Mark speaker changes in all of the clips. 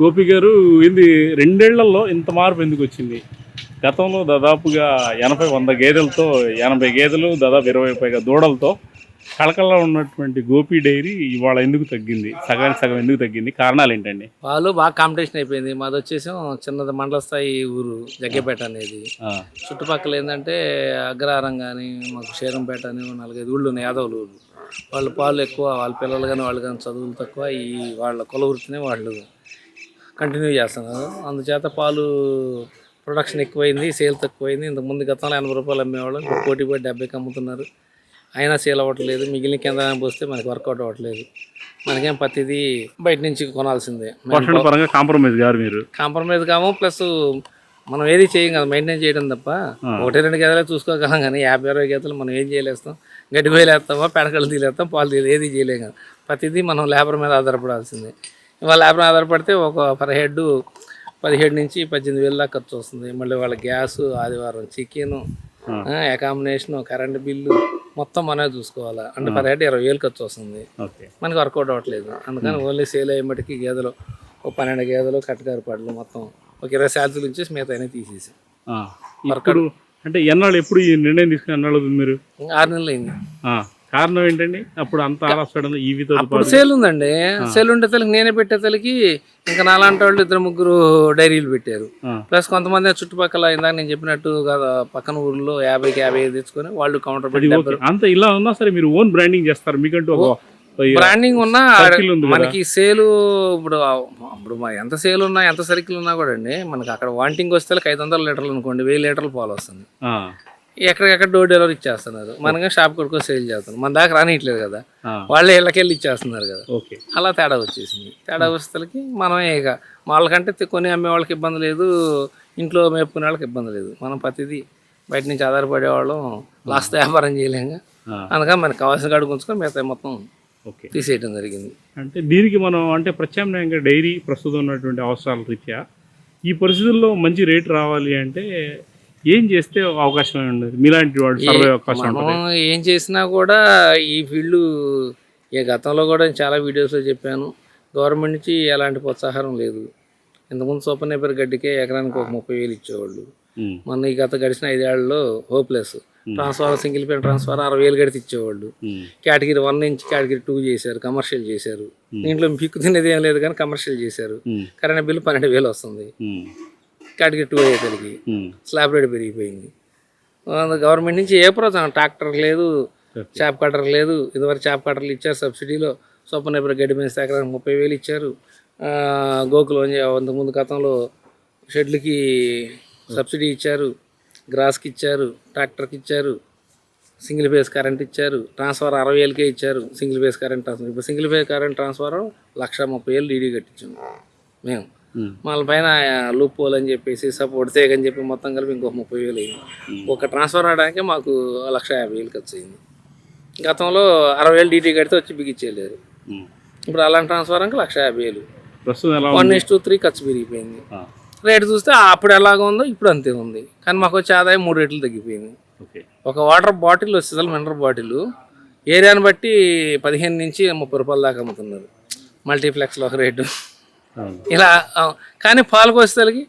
Speaker 1: గోపి గారు ఇది రెండేళ్ళలో ఇంత మార్పు ఎందుకు వచ్చింది? గతంలో దాదాపుగా ఎనభై వంద గేదెలతో ఎనభై గేదెలు దాదాపు ఇరవై పైగా దూడలతో కళకళ ఉన్నటువంటి గోపి డైరీ ఇవాళ ఎందుకు తగ్గింది? సగానికి సగం ఎందుకు తగ్గింది? కారణాలు ఏంటండి?
Speaker 2: వాళ్ళు బాగా కాంపిటీషన్ అయిపోయింది. మాది వచ్చేసి చిన్నది మండల స్థాయి ఊరు జగ్గేపేట అనేది. చుట్టుపక్కల ఏంటంటే అగ్రహారం కానీ మాకు షేరంపేట అని నాలుగైదు ఊళ్ళు ఉన్నాయి యాదవులు ఊళ్ళు. వాళ్ళ పాలు ఎక్కువ వాళ్ళ పిల్లలు కానీ వాళ్ళు కానీ చదువులు తక్కువ ఈ వాళ్ళ కుల వృత్తిని వాళ్ళు కంటిన్యూ చేస్తున్నారు అందుచేత పాలు ప్రొడక్షన్ ఎక్కువైంది సేల్ తక్కువైంది. ఇంతకుముందు గతంలో ఎనభై రూపాయలు అమ్మేవాళ్ళు ఇప్పుడు పోటీ పడి డెబ్బైకి అమ్ముతున్నారు. అయినా సేల్ అవ్వట్లేదు. మిగిలిన కేంద్రానికి పోస్తే మనకి వర్కౌట్ అవ్వట్లేదు. మనకేం ప్రతిదీ బయట నుంచి కొనాల్సిందే.
Speaker 1: కాంప్రమైజ్ గారు మీరు.
Speaker 2: కాంప్రమైజ్ కాము ప్లస్ మనం ఏది చేయం కదా మెయింటైన్ చేయడం తప్ప. ఒకటి రెండు గేదెలు చూసుకోగలం కానీ యాభై అరవై గేదెలు మనం ఏం చేయలేస్తాం? గడ్డి పోయి వేస్తామా పెడకలు తీలేస్తాం? పాలు తీయలేదు ఏది చేయలేం కదా. ప్రతిదీ మనం లేబర్ మీద ఆధారపడాల్సిందే. ఇవాళ లేబర్ ఆధారపడితే ఒక పర్ హెడ్ పదిహేడు నుంచి పద్దెనిమిది వేల దాకా ఖర్చు వస్తుంది. మళ్ళీ వాళ్ళ గ్యాస్ ఆదివారం చికెను అకామిడేషన్ కరెంట్ బిల్లు మొత్తం మనమే చూసుకోవాలా. అంటే పర్ హెడ్ ఇరవై వేలు ఖర్చు వస్తుంది. మనకి వర్కౌట్ అవ్వట్లేదు. అందుకని ఓన్లీ సేల్ అయ్యేమటికి గేదెలు ఒక పన్నెండు గేదెలు కట్టగారు పడలు మొత్తం ఒక ఇరవై శాతాలు నుంచి మిగతా అయినా తీసేసి.
Speaker 1: ఇప్పుడు అంటే ఎన్నాళ్ళు ఎప్పుడు ఈ నిర్ణయం తీసుకుని ఎన్నాళ్ళు మీరు?
Speaker 2: ఆరు నెలలు అయింది.
Speaker 1: కారణం ఏంటండి? అప్పుడు అంత ఆలస్యడం ఈ వీతో
Speaker 2: ఇప్పుడు సేల్ ఉందండి. సేల్ ఉండే తలకి నేనే పెట్టే తలకి ఇంకా నాలాంటి వాళ్ళు ఇద్దరు ముగ్గురు డైరీలు పెట్టారు. ప్లస్ కొంతమంది చుట్టుపక్కల ఇందాక నేను చెప్పినట్టు పక్కన ఊర్లో యాభైకి యాభై ఐదు తెచ్చుకొని వాళ్ళు కౌంటర్ పెట్టి
Speaker 1: అంత ఇలా ఉన్నా సరే మీరు ఓన్ బ్రాండింగ్ చేస్తారు. మీకంటూ
Speaker 2: బ్రాండింగ్ ఉన్నా. మనకి సేలు ఇప్పుడు ఇప్పుడు ఎంత సేల్ ఉన్నా ఎంత సర్కిల్ ఉన్నా కూడా అండి మనకి అక్కడ వాంటింగ్ వస్తే ఐదు వందల లీటర్లు అనుకోండి వెయ్యి లీటర్లు పాలు వస్తుంది. ఎక్కడికెక్కడ డోర్ డెలివరీ ఇచ్చేస్తున్నారు. మనకి షాప్ కొడుకో సేల్ చేస్తున్నారు మన దాకా రానియట్లేదు కదా. వాళ్ళే ఇళ్ళకెళ్ళి ఇచ్చేస్తున్నారు కదా.
Speaker 1: ఓకే.
Speaker 2: అలా తేడా వచ్చేసింది. తేడా వస్తలకి మనమే ఇక వాళ్ళకంటే కొని అమ్మే వాళ్ళకి ఇబ్బంది లేదు. ఇంట్లో మేపుకునే వాళ్ళకి ఇబ్బంది లేదు. మనం ప్రతిదీ బయట నుంచి ఆధారపడే వాళ్ళం. లాస్ట్ వ్యాపారం చేయలేంగా
Speaker 1: ఆ,
Speaker 2: అందుకని మనకు కావాల్సిన కాడు ఉంచుకొని మిగతా మొత్తం
Speaker 1: ఓకే.
Speaker 2: తీసేయడం జరిగింది.
Speaker 1: అంటే దీనికి మనం అంటే ప్రత్యామ్నాయంగా డైరీ ప్రస్తుతం ఉన్నటువంటి అవసరాల రీత్యా ఈ పరిస్థితుల్లో మంచి రేట్ రావాలి అంటే ఏం చేస్తే అవకాశం ఉండదు? మీలాంటి వాడు సర్వే అవకాశం ఉంటుంది.
Speaker 2: మనం ఏం చేసినా కూడా ఈ ఫీల్డ్ ఈ గతంలో కూడా నేను చాలా వీడియోస్లో చెప్పాను. గవర్నమెంట్ నుంచి ఎలాంటి ప్రోత్సాహం లేదు. ఇంతకుముందు సూపర్ నేపర్ గడ్డికే ఎకరానికి ఒక ముప్పై వేలు ఇచ్చేవాళ్ళు. మొన్న ఈ గత గడిచిన ఐదేళ్ళలో hopeless transfer single pair transfer అరవై వేలు గడితే ఇచ్చేవాళ్ళు. కేటగిరీ వన్ నుంచి కేటగిరీ టూ చేశారు కమర్షియల్ చేశారు. దీంట్లో పిక్కు తినేది ఏం లేదు కానీ కమర్షియల్ చేశారు. కరెంట్ బిల్లు పన్నెండు వేలు వస్తుంది. కేటగిరీ టూ అయ్యేసరికి స్లాబ్ రేట్ పెరిగిపోయింది. గవర్నమెంట్ నుంచి ఏ ప్రోత్సాహం? ట్రాక్టర్ లేదు. చేప కట్టర్ లేదు ఇదివరకు చేప కట్టర్లు ఇచ్చారు సబ్సిడీలో. సొప్ప నెబ్బరి గడ్డి పెంచితే ఎకరానికి ముప్పై వేలు ఇచ్చారు. గోకులు అంతకుముందు గతంలో షెడ్లకి సబ్సిడీ ఇచ్చారు గ్రాస్కి ఇచ్చారు ట్రాక్టర్కి ఇచ్చారు సింగిల్ ఫేస్ కరెంట్ ఇచ్చారు ట్రాన్స్ఫర్ అరవై వేలకే ఇచ్చారు సింగిల్ ఫేస్ కరెంట్ ట్రాన్స్ఫర్. ఇప్పుడు సింగిల్ ఫేస్ కరెంట్ ట్రాన్స్ఫర్ లక్ష ముప్పై వేలు డీడీ కట్టించాము మేము. మళ్ళీ పైన లూప్ పోల్ అని చెప్పేసి సపోర్ట్ తేగ అని చెప్పి మొత్తం కలిపి ఇంకొక ముప్పై వేలు అయింది ఒక ట్రాన్స్ఫర్ అవడానికి మాకు లక్ష యాభై వేలు ఖర్చు అయింది గతంలో అరవై వేలు డీటీ కడితే వచ్చి బిగించేయలేరు
Speaker 1: ఉమ్.
Speaker 2: ఇప్పుడు అలాంటి ట్రాన్స్ఫర్ అంటే లక్ష యాభై వేలు. వన్ ఇస్ టూ త్రీ ఖర్చు పెరిగిపోయింది. రేటు చూస్తే అప్పుడు ఎలాగ ఉందో ఇప్పుడు అంతే ఉంది. కానీ మాకు వచ్చే ఆదాయం మూడు రేట్లు తగ్గిపోయింది.
Speaker 1: ఓకే.
Speaker 2: ఒక వాటర్ బాటిల్ వచ్చేసరి మినరల్ బాటిల్ ఏరియాని బట్టి పదిహేను నుంచి ముప్పై రూపాయల దాకా అమ్ముతున్నారు. మల్టీప్లెక్స్లో ఒక రేటు. ఇలా కానీ పాలకు వచ్చేసరికి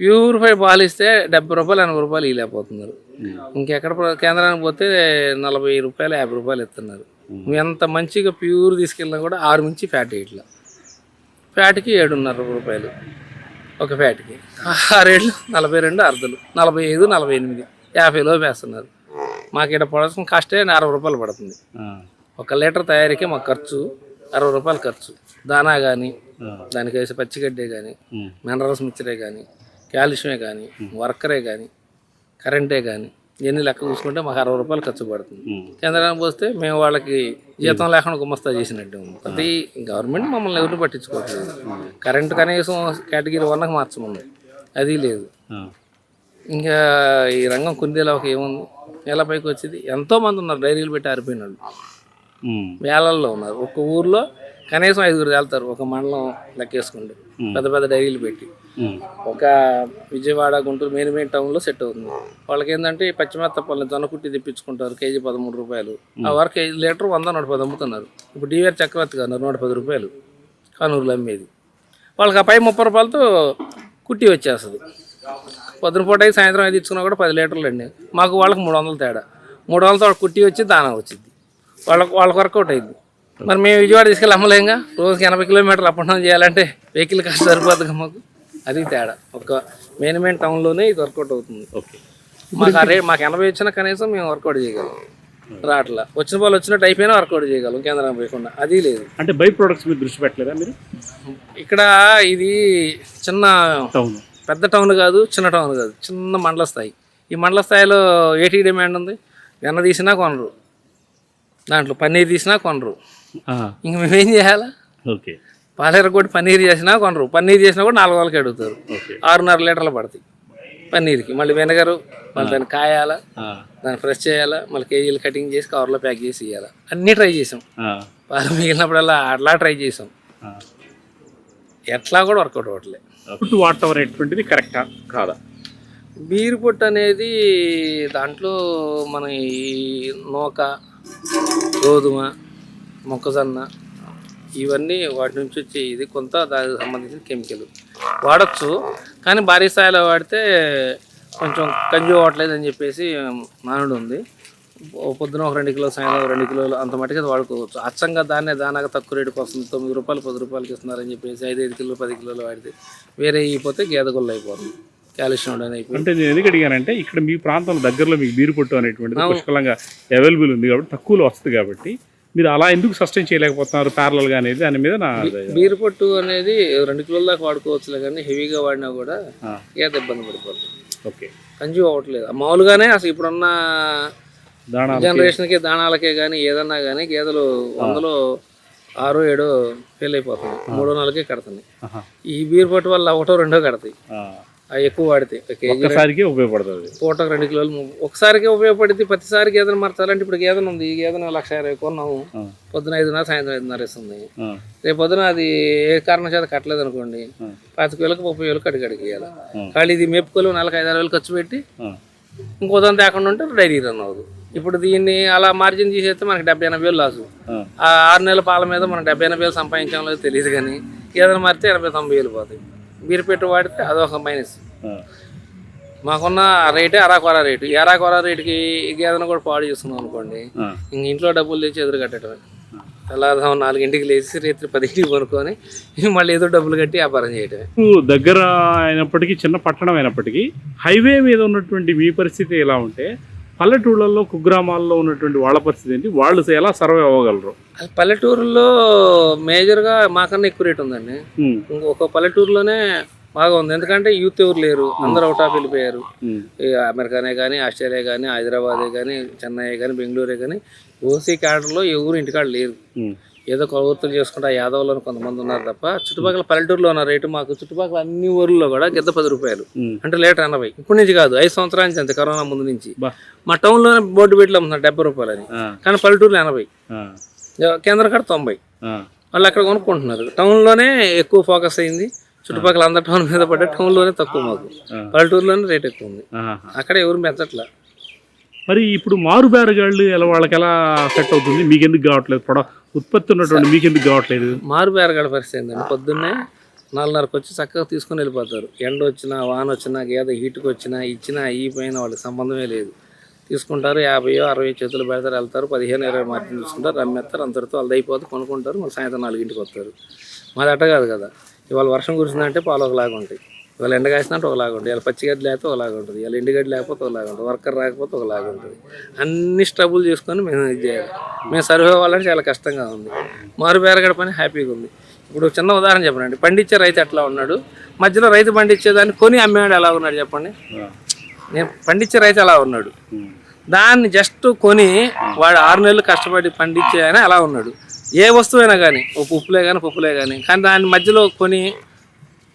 Speaker 2: ప్యూరిఫై పాలు ఇస్తే డెబ్బై రూపాయలు ఎనభై రూపాయలు ఇవ్వలేకపోతున్నారు ఇంకెక్కడ కేంద్రానికి పోతే నలభై రూపాయలు యాభై రూపాయలు ఇస్తున్నారు. ఎంత మంచిగా ప్యూర్ తీసుకెళ్ళినా కూడా ఆరు నుంచి ఫ్యాట్ ఇట్లా. ఫ్యాట్కి ఏడున్నర రూపాయలు ఒక ఫ్యాట్కి. ఆ రేట్లు నలభై రెండు అర్ధలు. నలభై ఐదు నలభై ఎనిమిది. యాభై లోపు వేస్తున్నారు. మాకు ఇక్కడ ప్రొడక్షన్ కాస్టే అరవై రూపాయలు పడుతుంది. ఒక లీటర్ తయారీకి మాకు ఖర్చు అరవై రూపాయలు ఖర్చు. దానా కానీ దానికి వేసే పచ్చిగడ్డే కానీ మినరల్స్ మిక్చరే కానీ కాల్షియమే కానీ వర్కరే కానీ కరెంటే కానీ ఇవన్నీ లెక్క చూసుకుంటే మాకు అరవై రూపాయలు ఖర్చు పడుతుంది. కేంద్రానికి పోస్తే మేము వాళ్ళకి జీతం లేకుండా గుమస్తా చేసినట్టు ప్రతి గవర్నమెంట్ మమ్మల్ని ఎవరిని పట్టించుకోవట్లేదు. కరెంటు కనీసం కేటగిరీ వన్కి మార్చమన్నాం అది లేదు. ఇంకా ఈ రంగం కుందేలా ఒక ఏముంది? ఎలా పైకి వచ్చింది. ఎంతో మంది ఉన్నారు డైరీలు పెట్టి ఆరిపోయిన వాళ్ళు. వేలల్లో ఉన్నారు. ఒక ఊర్లో కనీసం ఐదుగురు వెళ్తారు ఒక మండలం లెక్కేసుకుంటే. పెద్ద పెద్ద డైరీలు పెట్టి. ఒక విజయవాడ గుంటూరు మెయిన్ మెయిన్ టౌన్లో సెట్ అవుతుంది. వాళ్ళకి ఏంటంటే పచ్చిమెత్త పళ్ళు జొన్న కుట్టి తెప్పించుకుంటారు కేజీ పదమూడు రూపాయలు. ఆ వరకు కేజీ లీటర్ వంద నూట పది అమ్ముతున్నారు. ఇప్పుడు డివిఆర్ చక్రవర్తి గారు నూట పది రూపాయలు కానూరులో అమ్మేది. వాళ్ళకి ఆ పై ముప్పై రూపాయలతో కుట్టి వచ్చేస్తుంది. పొద్దున పూట అయితే సాయంత్రం అయితే ఇచ్చుకున్నా కూడా పది లీటర్లు అండి. మాకు వాళ్ళకి మూడు వందలు తేడా. మూడు వందలతో కుట్టి వచ్చి దానా వచ్చింది. వాళ్ళకి వాళ్ళకి వర్కౌట్ అయింది. మరి మేము విజయవాడ తీసుకెళ్ళి అమ్మలేంగా రోజుకి ఎనభై కిలోమీటర్లు అప్ డౌన్ చేయాలంటే వెహికల్ కాస్ట్ సరిపోతుంది మాకు. అది తేడా. ఒక మెయిన్ మెయిన్ టౌన్లోనే ఇది వర్కౌట్ అవుతుంది.
Speaker 1: ఓకే.
Speaker 2: మాకు ఆ రేట్ మాకు ఎనభై వచ్చినా కనీసం మేము వర్కౌట్ చేయగలం. రాట్లా వచ్చిన వాళ్ళు వచ్చినట్టు అయిపోయినా వర్కౌట్ చేయగలం. కేంద్రం పోయకుండా. అది లేదు.
Speaker 1: అంటే బై ప్రొడక్ట్స్ మీద దృష్టి పెట్టలేదా మీరు?
Speaker 2: ఇక్కడ ఇది చిన్న
Speaker 1: టౌన్
Speaker 2: పెద్ద టౌన్ కాదు చిన్న టౌన్ కాదు. చిన్న మండల స్థాయి. ఈ మండల స్థాయిలో ఏటీ డిమాండ్ ఉంది. వెన్న తీసినా కొనరు. దాంట్లో పన్నీర్ తీసినా కొనరు. ఇంక మేమేం చేయాలా?
Speaker 1: ఓకే.
Speaker 2: పాలేర కూడా పన్నీర్ చేసినా కొనరు. పన్నీర్ చేసినా కూడా నాలుగు వాళ్ళకి అడుగుతారు. ఆరున్నర లీటర్లు పడతాయి పన్నీర్కి. మళ్ళీ వెనగరు మళ్ళీ దాన్ని కాయాలా దాన్ని ఫ్రెష్ చేయాలా మళ్ళీ కేజీలు కటింగ్ చేసి కవర్లో ప్యాక్ చేసి ఇవ్వాలా అన్నీ ట్రై చేసాం. పాలు మిగిలినప్పుడల్లా అట్లా ట్రై చేసాం. ఎట్లా కూడా వర్కౌట్ అవ్వట్లేదు
Speaker 1: ఫుడ్ వాటర్ అనేటువంటిది కరెక్టా? కాదా?
Speaker 2: బీరు పొట్టు అనేది దాంట్లో మన ఈ నూక గోధుమ మొక్కజొన్న ఇవన్నీ వాటి నుంచి వచ్చే ఇది కొంత దానికి సంబంధించిన కెమికల్. వాడచ్చు కానీ భారీ స్థాయిలో వాడితే కొంచెం కంజు అవ్వట్లేదు అని చెప్పేసి నానుడు ఉంది. పొద్దున ఒక రెండు కిలోలు సాయంత్రం ఒక రెండు కిలోలు అంత మటుకు అది వాడుకోవచ్చు. అచ్చంగా దాన్నే దానాగా తక్కువ రేటుకి వస్తుంది. తొమ్మిది రూపాయలు పది రూపాయలకి ఇస్తున్నారని చెప్పేసి ఐదు ఐదు కిలోలు పది కిలోలు వాడితే వేరే అయిపోతే గేదె గుళ్ళు అయిపోతుంది. కాల్షియం అయిపోయి
Speaker 1: అంటే నేను ఎందుకు అడిగానంటే ఇక్కడ మీ ప్రాంతంలో దగ్గరలో మీకు బీరు పొట్టు అనేటువంటిది పుష్కలంగా అవైలబుల్ ఉంది కాబట్టి తక్కువలో వస్తుంది కాబట్టి మీరు అలా ఎందుకు సస్టైన్ చేయలేకపోతున్నారు ప్యారలల్గా అనేది? దాని మీద నా
Speaker 2: బీరు పొట్టు అనేది రెండు కిలోల దాకా వాడుకోవచ్చులే కానీ హెవీగా వాడినా కూడా గేదె ఇబ్బంది పడిపోతుంది
Speaker 1: ఓకే.
Speaker 2: కంజు అవ్వట్లేదు. మామూలుగానే అసలు ఇప్పుడున్న జనరేషన్కి దాణాలకే కానీ ఏదన్నా కానీ గేదెలు వందలో ఆరో ఏడో ఫెయిల్ అయిపోతుంది మూడో నాలుగే కడతాయి. ఈ బీరు పట్టు వల్ల ఒకటో రెండో కడతాయి. ఎక్కువ వాడితే.
Speaker 1: ఒక్కసారికి ఉపయోగపడుతుంది.
Speaker 2: పూటకు రెండు కిలోలు ఒకసారికి ఉపయోగపడింది ప్రతిసారి గేదెను మార్చాలంటే ఇప్పుడు గేదెను ఉంది గేదెను లక్ష ఇరవై కొన్నాము పొద్దున ఐదున్నర సాయంత్రం ఐదున్నర ఇస్తుంది రేపు పొద్దున అది ఏ కారణం చేత కట్టలేదు అనుకోండి పాతిక వేలకు ముప్పై వేలకు అడిగి అడిగి ఇవ్వాలి
Speaker 1: ఆ.
Speaker 2: ఖాళీ ఇది మేపుకోలు నెలకు ఐదారు వేలు ఖర్చు పెట్టి ఇంకో దాని తేకుండా ఉంటే డైరీ రన్ అవ్వదు. ఇప్పుడు దీన్ని అలా మార్జిన్ తీసేస్తే మనకి డెబ్బై ఎనభై వేలు లాసు.
Speaker 1: ఆ,
Speaker 2: ఆరు నెలల పాల మీద మనం డెబ్బై ఎనభై వేలు సంపాదించాం లేదో తెలియదు కానీ ఏదైనా మారితే ఎనభై తొంభై వేలు పోతాయి. బీరు పెట్టి వాడితే అదొక మైనస్. మాకున్న రేటే అరాకొర రేటు. ఈ అరాకొర రేటుకి గేదెను కూడా పాడు చేస్తున్నాం అనుకోండి. ఇంక ఇంట్లో డబ్బులు తెచ్చి ఎదురు కట్టడమే. తెల్లారుదాం నాలుగింటికి లేచి రాత్రి పదింటికి కొనుక్కొని మళ్ళీ ఏదో డబ్బులు కట్టి వ్యాపారం చేయటమే.
Speaker 1: మీకు దగ్గర అయినప్పటికీ చిన్న పట్టణం అయినప్పటికీ హైవే మీద ఉన్నటువంటి మీ పరిస్థితి ఎలా ఉంటే పల్లెటూళ్ళల్లో కుగ్రామాల్లో ఉన్నటువంటి వాళ్ళ పరిస్థితి ఏంటి? వాళ్ళు ఎలా సర్వే అవ్వగలరు?
Speaker 2: పల్లెటూరులో మేజర్గా మాకన్నా ఎక్కువ రేట్ ఉందండి. ఇంకొక పల్లెటూరులోనే బాగా ఉంది. ఎందుకంటే యూత్ ఎవరు లేరు. అందరూ అవుట్ ఆఫ్ వెళ్ళిపోయారు. అమెరికానే కానీ ఆస్ట్రేలియా కానీ హైదరాబాదే కానీ చెన్నై కానీ బెంగళూరే కానీ ఓసీ క్యాడర్లో ఎవరు ఇంటికాడ లేరు. ఏదో కొలవృత్తులు చేసుకుంటే ఆ యాదవ్లో కొంతమంది ఉన్నారు తప్ప చుట్టుపక్కల పల్లెటూరులో ఉన్న రేటు మాకు చుట్టుపక్కల అన్ని ఊర్లలో కూడా గిద్ద పది రూపాయలు. అంటే లీటర్ ఎనభై. ఇప్పటి నుంచి కాదు ఐదు సంవత్సరాల నుంచి అంతే కరోనా ముందు నుంచి. మా టౌన్లోనే బోర్డు పెట్టి అమ్ముతున్నారు డెబ్బై రూపాయలు అని కానీ పల్లెటూరులో ఎనభై. కేంద్ర కాడ తొంభై. వాళ్ళు అక్కడ కొనుక్కుంటున్నారు. టౌన్లోనే ఎక్కువ ఫోకస్ అయింది. చుట్టుపక్కల అందరి టౌన్ మీద పడ్డ టౌన్లోనే తక్కువ మాకు. పల్లెటూరులోనే రేట్ ఎక్కువ ఉంది. అక్కడ ఎవరు పెంచట్లా.
Speaker 1: మరి ఇప్పుడు మారు బేరగాళ్ళు ఎలా వాళ్ళకి ఎలా సెట్ అవుతుంది? మీకు ఎందుకు కావట్లేదు ప్రొడ ఉత్పత్తి ఉన్నటువంటి మీకు ఎందుకు కావట్లేదు?
Speaker 2: మారు బేరగడ పరిస్థితి ఏంటంటే పొద్దున్నే నాలుగున్నరకు వచ్చి చక్కగా తీసుకొని వెళ్ళిపోతారు. ఎండ వచ్చినా వాన వచ్చినా గేదె హీట్కి వచ్చినా ఇచ్చినా ఈ పైన వాళ్ళకి సంబంధమే లేదు. తీసుకుంటారు యాభైయో అరవై చేతులు పెడతారు వెళ్తారు పదిహేను ఇరవై మార్జిన్ తీసుకుంటారు రమ్మేస్తారు అంతటితో వాళ్ళు అయిపోతే కొనుక్కుంటారు మళ్ళీ సాయంత్రం నాలుగింటికి వస్తారు. మాది అట్ట కాదు కదా. ఇవాళ వర్షం కురిసిందంటే పాలు ఒకలాగా ఉంటాయి. ఇవాళ ఎండ కాసినట్టు ఒకలాగా ఉంటుంది. ఇవాళ పచ్చిగడ్డి లేకపోతే ఒకలాగా ఉంటుంది. ఇవాళ ఎండుగడ్డి లేకపోతే ఒకలాగా ఉంటుంది. వర్కర్ రాకపోతే ఒకలాగా ఉంటుంది. అన్ని స్ట్రబుల్ చేసుకొని మేము ఇది చేయాలి. మేము సర్వే అవ్వాలంటే చాలా కష్టంగా ఉంది. మారు బేరగడ పని హ్యాపీగా ఉంది. ఇప్పుడు చిన్న ఉదాహరణ చెప్పనండి. పండించే రైతు ఎట్లా ఉన్నాడు? మధ్యలో రైతు పండించేదాన్ని కొని అమ్మేవాడు ఎలా ఉన్నాడు చెప్పండి? నేను పండించే రైతు ఎలా ఉన్నాడు? దాన్ని జస్ట్ కొని వాడు ఆరు నెలలు కష్టపడి పండించే ఆయన అలా ఉన్నాడు. ఏ వస్తువైనా కానీ ఒక ఉప్పులే కానీ పప్పులే కానీ కానీ దాని మధ్యలో కొని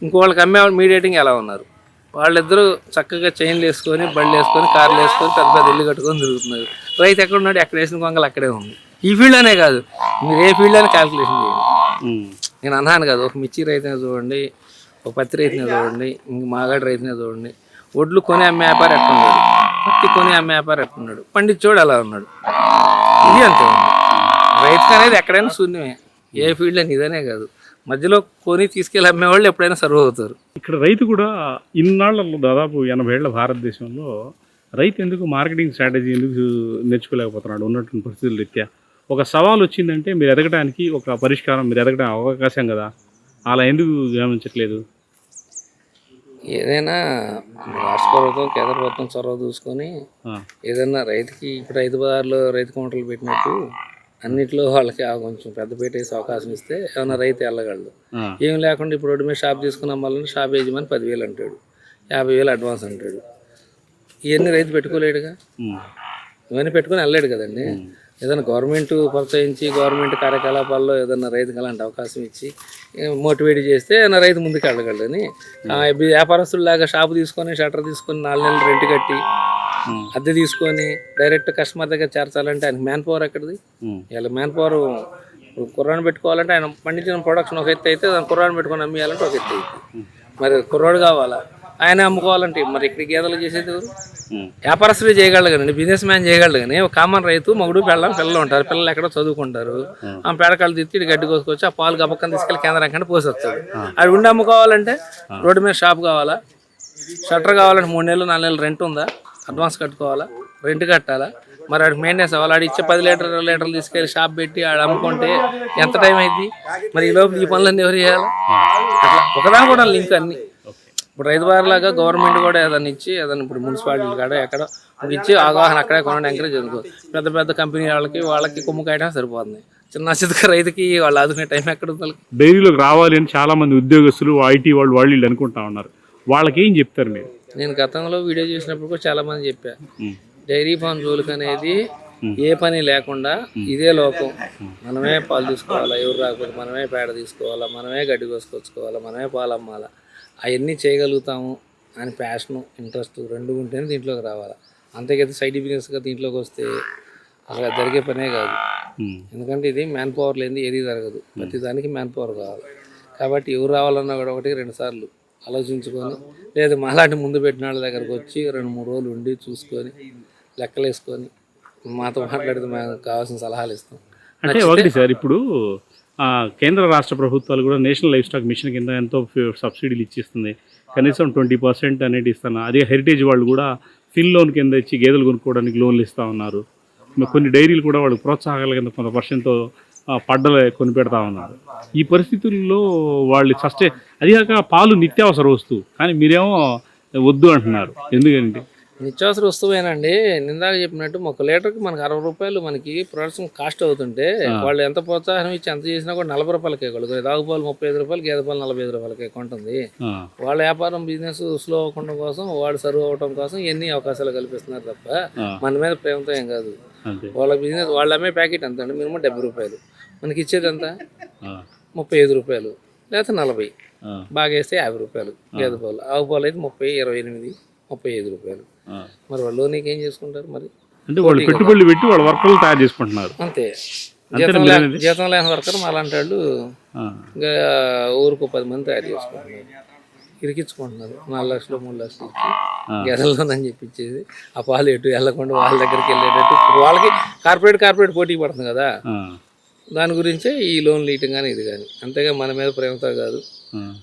Speaker 2: ఇంకోళ్ళకి అమ్మే మీడియేటింగ్ ఎలా ఉన్నారు? వాళ్ళిద్దరూ చక్కగా చైన్లు వేసుకొని బళ్ళు వేసుకొని కార్లు వేసుకొని పెద్ద పెద్ద ఇల్లు కట్టుకొని తిరుగుతున్నారు. రైతు ఎక్కడ ఉన్నాడు? ఎక్కడ వేసిన కొంగలు అక్కడే ఉంది. ఈ ఫీల్డ్ అనే కాదు. మీరు ఏ ఫీల్డ్ అని క్యాల్కులేషన్ చేయండి నేను అన్నాను కదా ఒక మిర్చి రైతునే చూడండి ఒక పత్తి రైతునే చూడండి ఇంక మాగాడి రైతునే చూడండి. ఒడ్లు కొని అమ్మే వ్యాపారం ఎట్టున్నాడు పత్తి కొని అమ్మే వ్యాపారం ఎట్టున్నాడు పండించోడు అలా ఉన్నాడు. ఇది అంతే ఉంది. రైతు అనేది ఎక్కడైనా శూన్యమే. ఏ ఫీల్డ్ అని ఇదనే కాదు. మధ్యలో కొని తీసుకెళ్ళి అమ్మేవాళ్ళు ఎప్పుడైనా సర్వ్ అవుతారు.
Speaker 1: ఇక్కడ రైతు కూడా ఇన్నాళ్ళలో దాదాపు ఎనభై ఏళ్ళ భారతదేశంలో రైతు ఎందుకు మార్కెటింగ్ స్ట్రాటజీ ఎందుకు నేర్చుకోలేకపోతున్నాడు ఉన్నటువంటి పరిస్థితుల రీత్యా? ఒక సవాల్ వచ్చిందంటే మీరు ఎదగడానికి ఒక పరిష్కారం మీరు ఎదగడానికి అవకాశం కదా. అలా ఎందుకు గమనించట్లేదు?
Speaker 2: ఏదైనా రాష్ట్ర ప్రభుత్వం కేంద్ర ప్రభుత్వం చొరవ చూసుకొని ఏదైనా రైతుకి ఇప్పుడు ఐదు పదార్లు రైతు కౌంటర్లు పెట్టినట్టు అన్నిట్లో వాళ్ళకి కొంచెం పెద్ద పెట్టేసి అవకాశం ఇస్తే ఏమైనా రైతు వెళ్ళగలడు. ఏం లేకుండా ఇప్పుడు రోడ్డు మీద షాప్ తీసుకుని అమ్మాలంటే షాప్ యజమాని పదివేలు అంటాడు. యాభై వేలు అడ్వాన్స్ అంటాడు. ఇవన్నీ రైతు పెట్టుకోలేడుగా? ఇవన్నీ పెట్టుకుని వెళ్ళలేడు కదండి. ఏదైనా గవర్నమెంట్ ప్రోత్సహించి గవర్నమెంట్ కార్యకలాపాల్లో ఏదైనా రైతుకి అలాంటి అవకాశం ఇచ్చి మోటివేట్ చేస్తే ఏదైనా రైతు ముందుకు వెళ్ళగలడని. వ్యాపారస్తుల్లాగా షాపు తీసుకొని షట్టర్ తీసుకొని నాలుగు నెలలు రెంట్ కట్టి అద్దె తీసుకొని డైరెక్ట్ కస్టమర్ దగ్గర చేర్చాలంటే ఆయనకి మ్యాన్ పవర్ ఎక్కడిది ఇలా మ్యాన్ పవర్ కుర్రాన్ని పెట్టుకోవాలంటే ఆయన పండించిన ప్రొడక్షన్ ఒక ఎత్తు అయితే దాని కుర్రాన్ని పెట్టుకొని అమ్మేయాలంటే ఒక ఎత్తు అయితే. మరి కుర్రాడు కావాలా? ఆయన అమ్ముకోవాలంటే మరి ఇక్కడ గేదెలు చేసేది ఎవరు?
Speaker 1: ఉమ్,
Speaker 2: వ్యాపారస్తులు చేయగలడు కానీ బిజినెస్ మ్యాన్ చేయగలడు కానీ ఒక కామన్ రైతు మగుడు పిల్లలు పిల్లలు ఉంటారు. పిల్లలు ఎక్కడో చదువుకుంటారు. ఆ పేడకాలు తిత్తి ఇటు గడ్డి కోసుకొచ్చి ఆ పాలు గబక్కని తీసుకెళ్ళి కేంద్రం కంటే పోసి వస్తాడు అది ఉండి అమ్ముకోవాలంటే రోడ్డు మీద షాప్ కావాలా? షట్టర్ కావాలంటే మూడు నెలలు నాలుగు నెలలు రెంట్ ఉందా? అడ్వాన్స్ కట్టుకోవాలా? రెంట్ కట్టాలా? మరి ఆడికి మెయింటెనెన్స్ అవ్వాలి ఆడు ఇచ్చే పది లీటర్ ఇరవై లీటర్లు తీసుకెళ్ళి షాప్ పెట్టి ఆడు అమ్ముకుంటే ఎంత టైం అయింది? మరి ఈ లోపల ఈ పనులన్నీ ఎవరు చేయాలి? అట్లా ఒకదా కూడా లింక్ అన్ని. ఇప్పుడు రైతు లాగా గవర్నమెంట్ కూడా ఏదైనా ఇచ్చి ఏదైనా ఇప్పుడు మున్సిపాలిటీ కాడ ఎక్కడ ఇచ్చి అవగాహన అక్కడే కొనండి ఎంకరేజ్ చేసుకో పెద్ద పెద్ద కంపెనీ వాళ్ళకి వాళ్ళకి కొమ్ము కాయడం సరిపోతుంది. చిన్న చితక రైతుకి వాళ్ళు ఆదుకునే టైం ఎక్కడ ఉంది
Speaker 1: డైరీలోకి రావాలి అని చాలా మంది ఉద్యోగస్తులు ఐటీ వాళ్ళు వాళ్ళు వీళ్ళు అనుకుంటా ఉన్నారు. వాళ్ళకి ఏం చెప్తారు మీరు?
Speaker 2: నేను గతంలో వీడియో చేసినప్పుడు కూడా చాలా మంది చెప్పా. డైరీ ఫామ్ జోలికి అనేది ఏ పని లేకుండా ఇదే లోకం. మనమే పాలు తీసుకోవాలా ఎవరు రాకపోతే మనమే పేడ తీసుకోవాలా మనమే గడ్డి కోసుకొచ్చుకోవాలా మనమే పాలు అమ్మాలా. అవన్నీ చేయగలుగుతాము అని ప్యాషను ఇంట్రెస్ట్ రెండు ఉంటేనే దీంట్లోకి రావాలా. అంతేకైతే సైడ్ బిజినెస్గా దీంట్లోకి వస్తే అసలు జరిగే పనే కాదు. ఎందుకంటే ఇది మ్యాన్ పవర్ లేనిది ఏది జరగదు. ప్రతి దానికి మ్యాన్ పవర్ కావాలి. కాబట్టి ఎవరు రావాలన్నా కూడా ఒకటి రెండు సార్లు. ఆలోచించుకొని లేదు మాలాంటి ముందు పెట్టిన వాళ్ళ దగ్గరకు వచ్చి రెండు మూడు రోజులు ఉండి చూసుకొని లెక్కలు వేసుకొని మాతో మాట్లాడితే మేము కావాల్సిన సలహాలు ఇస్తాం.
Speaker 1: అంటే ఒకటి సార్ ఇప్పుడు ఆ, కేంద్ర రాష్ట్ర ప్రభుత్వాలు కూడా నేషనల్ లైఫ్ స్టాక్ మిషన్ కింద ఎంతో సబ్సిడీలు ఇచ్చిస్తుంది. కనీసం ట్వంటీ పర్సెంట్ అనేది ఇస్తున్నా అదే హెరిటేజ్ వాళ్ళు కూడా ఫిన్ లోన్ కింద ఇచ్చి గేదెలు కొనుక్కోవడానికి లోన్లు ఇస్తూ ఉన్నారు. కొన్ని డైరీలు కూడా వాళ్ళకి ప్రోత్సాహాల కింద కొంత పర్సెంట్తో పడ్డలు కొని పెడతా ఉన్నారు. ఈ పరిస్థితుల్లో వాళ్ళు సస్టే అది కాక పాలు నిత్యావసర వస్తువు. కానీ మీరేమో వద్దు అంటున్నారు. ఎందుకంటే
Speaker 2: నిత్యావసర వస్తువేనండి. నిందాక చెప్పినట్టు ఒక లీటర్కి మనకి అరవై రూపాయలు మనకి ప్రొడక్షన్ కాస్ట్ అవుతుంటే వాళ్ళు ఎంత ప్రోత్సాహం ఇచ్చి ఎంత చేసినా కూడా నలభై రూపాయలకే కొడుకు దాగుపాలు ముప్పై ఐదు రూపాయలు గేదె పాలు నలభై ఐదు రూపాయలకే కొంటుంది. వాళ్ళ వ్యాపారం బిజినెస్ స్లో అవ్వకుండా కోసం వాడు సర్వ్ అవ్వడం కోసం ఎన్ని అవకాశాలు కల్పిస్తున్నారు తప్ప. మన మీద ప్రేమతో ఏం కాదు. వాళ్ళ బిజినెస్ వాళ్ళ అమ్మే ప్యాకెట్ ఎంత అండి మినిమం డెబ్బై రూపాయలు. మనకి ఇచ్చేది ఎంత
Speaker 1: ఆ,
Speaker 2: ముప్పై ఐదు రూపాయలు లేకపోతే నలభై. బాగా వేస్తే యాభై రూపాయలు గేదె పాలు. ఆవు పాలు అయితే ముప్పై ఇరవై ఎనిమిది ముప్పై ఐదు రూపాయలు. మరి వాళ్ళు లోనికి ఏం చేసుకుంటారు మరి?
Speaker 1: అంటే వాళ్ళు పెట్టుబడులు పెట్టి వాళ్ళ వర్కర్లు తయారు చేసుకుంటున్నారు.
Speaker 2: అంతే. జీతం
Speaker 1: మీరు
Speaker 2: లే
Speaker 1: అనేది?
Speaker 2: జీతం లేని వర్కర్ మా అలాంటి వాళ్ళు ఇంకా ఊరికి పది మంది తయారు చేసుకుంటున్నారు. ఇరికించుకుంటున్నారు. నాలుగు లక్షలు మూడు లక్షలు ఇచ్చి గెదల్లోనని చెప్పించేది. ఆ పాలు ఎటు వెళ్ళకుండా వాళ్ళ దగ్గరికి వెళ్ళేటట్టు వాళ్ళకి కార్పొరేట్ కార్పొరేట్ పోటీ పడుతుంది కదా. దాని గురించే ఈ లోన్లు ఇయటం కానీ ఇది కానీ. అంతేగా మన మీద ప్రేమతో కాదు.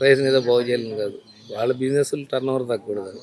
Speaker 2: రైతు మీద బాగు చేయాలని కాదు. వాళ్ళ బిజినెస్ టర్న్ ఓవర్ తగ్గకూడదు